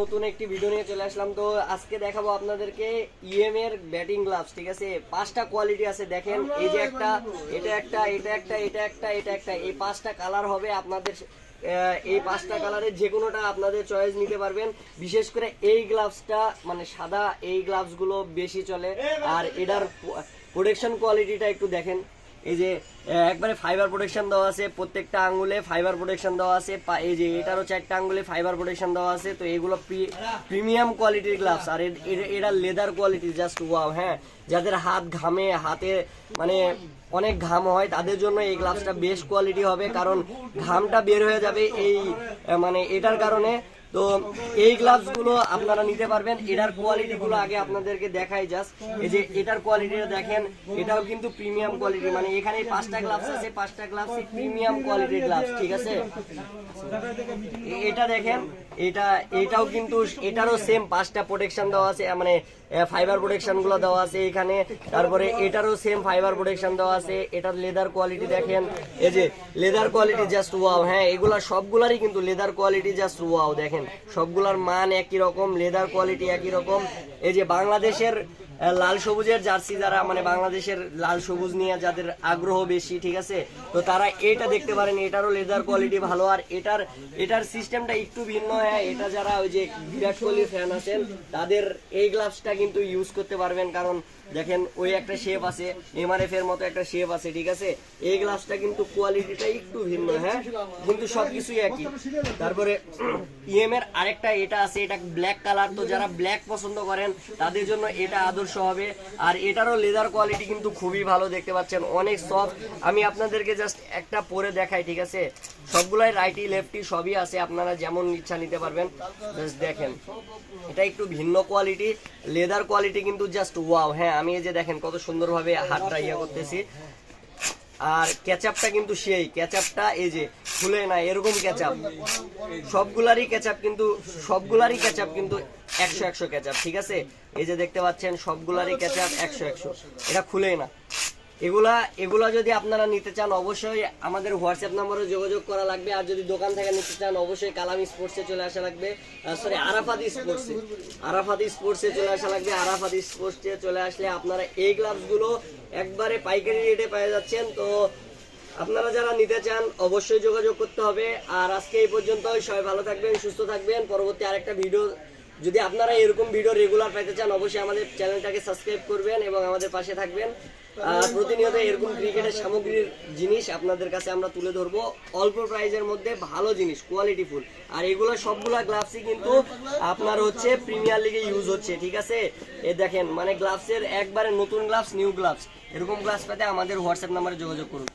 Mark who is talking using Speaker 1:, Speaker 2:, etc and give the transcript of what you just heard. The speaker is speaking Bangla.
Speaker 1: নতুন একটি ভিডিও নিয়ে চলে আসলাম। তো আজকে দেখাবো আপনাদেরকে ইএম এর ব্যাটিং গ্লাভস ঠিক আছে? পাঁচটা কোয়ালিটি আছে, দেখেন। এই যে একটা, এটা একটা এটা একটা এটা একটা এটা একটা, এই পাঁচটা কালার হবে আপনাদের এই পাঁচটা কালারের যে কোনোটা আপনাদের চয়েস নিতে পারবেন। বিশেষ করে এই গ্লাভসটা মানে সাদা এই গ্লাভসগুলো বেশি চলে। আর এটার প্রোডাকশন কোয়ালিটিটা একটু দেখেন। এই যে একবারে ফাইবার প্রোটেকশন দেওয়া আছে, প্রত্যেকটা আঙ্গুলে ফাইবার প্রোটেকশন দেওয়া আছে এই যে এটারও চারটা আঙ্গুলে ফাইবার প্রোটেকশন দেওয়া আছে, তো এগুলো প্রিমিয়াম কোয়ালিটির গ্লাভস আর এটা লেদার কোয়ালিটি জাস্ট ওয়াও হ্যাঁ। যাদের হাত ঘামে, হাতে মানে অনেক ঘাম হয়, তাদের জন্য এই গ্লাভসটা বেস্ট কোয়ালিটি হবে, কারণ ঘামটা বের হয়ে যাবে এই মানে এটার কারণে তো এই গ্লাভসগুলো আপনারা নিতে পারবেন। এটার কোয়ালিটি গুলো আগে আপনাদেরকে দেখাই জাস্ট এই যে এটার কোয়ালিটিটা দেখেন, এটাও কিন্তু প্রিমিয়াম কোয়ালিটি। মানে এখানে পাঁচটা গ্লাভস আছে, পাঁচটা গ্লাভস প্রিমিয়াম কোয়ালিটির গ্লাভস ঠিক আছে? এটা দেখেন, এটা, এটাও কিন্তু এটারও সেম পাঁচটা প্রোটেকশন দেওয়া আছে মানে ফাইবার প্রোটেকশনগুলো দেওয়া আছে এখানে। তারপরে এটারও সেম ফাইবার প্রোটেকশন দেওয়া আছে। এটার লেদার কোয়ালিটি দেখেন। এই যে লেদার কোয়ালিটি জাস্ট ওয়াও হ্যাঁ এগুলা সবগুলারই কিন্তু লেদার কোয়ালিটি জাস্ট ওয়াও দেখেন। সবগুলার মান একই রকম লেদার কোয়ালিটি একই রকম। এই যে বাংলাদেশের লাল সবুজের জার্সি যারা মানে বাংলাদেশের লাল সবুজ নিয়ে যাদের আগ্রহ বেশি, ঠিক আছে? তো তারা এইটা দেখতে পারেন, এটারও লেদার কোয়ালিটি ভালো। আর এটার এটার সিস্টেমটা একটু ভিন্ন হ্যাঁ এটা যারা ওই যে বিরাট কোহলির ফ্যান আছেন, তাদের এই গ্লাভসটা কিন্তু ইউজ করতে পারবেন। কারণ দেখেন, ওই একটা শেপ আছে এমআরএফ এর মতো একটা শেপ আছে, ঠিক আছে? এই গ্লাভসটা কিন্তু কোয়ালিটিটা একটু ভিন্ন হ্যাঁ? কিন্তু সবকিছুই একই। তারপরে ইএম এর আরেকটা এটা আছে, এটা ব্ল্যাক কালার তো যারা ব্ল্যাক পছন্দ করেন, তাদের জন্য এটা আদর্শ হবে। আর এটারও লেদার কোয়ালিটি কিন্তু খুবই ভালো দেখতে পাচ্ছেন। অনেক সফট আমি আপনাদেরকে জাস্ট একটা পরে দেখাই, ঠিক আছে? সবগুলাই রাইটি লেফটি সবই আছে। আপনারা যেমন ইচ্ছা নিতে পারবেন জাস্ট দেখেন। এটা একটু ভিন্ন কোয়ালিটি লেদার কোয়ালিটি কিন্তু জাস্ট ওয়াও হ্যাঁ আমি এই যে দেখেন কত সুন্দরভাবে হাতটা ইয়ে করতেছি। আর ক্যাচআপটা কিন্তু সেই ক্যাচআপটা এই যে, খুলে না, এরকম ক্যাচআপ সবগুলারই ক্যাচআপ কিন্তু, সবগুলারই ক্যাচআপ কিন্তু একশো একশো ক্যাচআপ ঠিক আছে? এই যে দেখতে পাচ্ছেন, সবগুলারই ক্যাচআপ একশো একশো। এটা খুলে না। এগুলা এগুলা যদি আপনারা নিতে চান, অবশ্যই আমাদের হোয়াটসঅ্যাপ নম্বরে যোগাযোগ করা লাগবে। আর যদি দোকান থেকে নিতে চান, অবশ্যই কালাম স্পোর্টসে চলে আসা লাগবে। সরি আরাফাত স্পোর্টসে। আরাফাত স্পোর্টসে চলে আসা লাগবে। আরাফাত স্পোর্টসে চলে আসলে আপনারা এই গ্লাভসগুলো একবারে পাইকারি রেটে পেয়ে যাচ্ছেন। তো আপনারা যারা নিতে চান, অবশ্যই যোগাযোগ করতে হবে। আর আজকে এই পর্যন্ত সবাই ভালো থাকবেন, সুস্থ থাকবেন। পরবর্তী আরেকটা ভিডিও যদি আপনারা এরকম ভিডিও রেগুলার পেতে চান, অবশ্যই আমাদের চ্যানেলটাকে সাবস্ক্রাইব করবেন এবং আমাদের পাশে থাকবেন। প্রতিনিয়ত এরকম ক্রিকেটের সামগ্রীর জিনিস আপনাদের কাছে আমরা তুলে ধরবো। অল্প প্রাইজের মধ্যে ভালো জিনিস কোয়ালিটি ফুল আর এগুলো সবগুলা গ্লাভসই কিন্তু আপনার হচ্ছে প্রিমিয়ার লিগে ইউজ হচ্ছে, ঠিক আছে? এ দেখেন মানে গ্লাভসের একবারে নতুন গ্লাভস নিউ গ্লাভস এরকম গ্লাভস পেতে আমাদের হোয়াটসঅ্যাপ নাম্বারে যোগাযোগ করুন।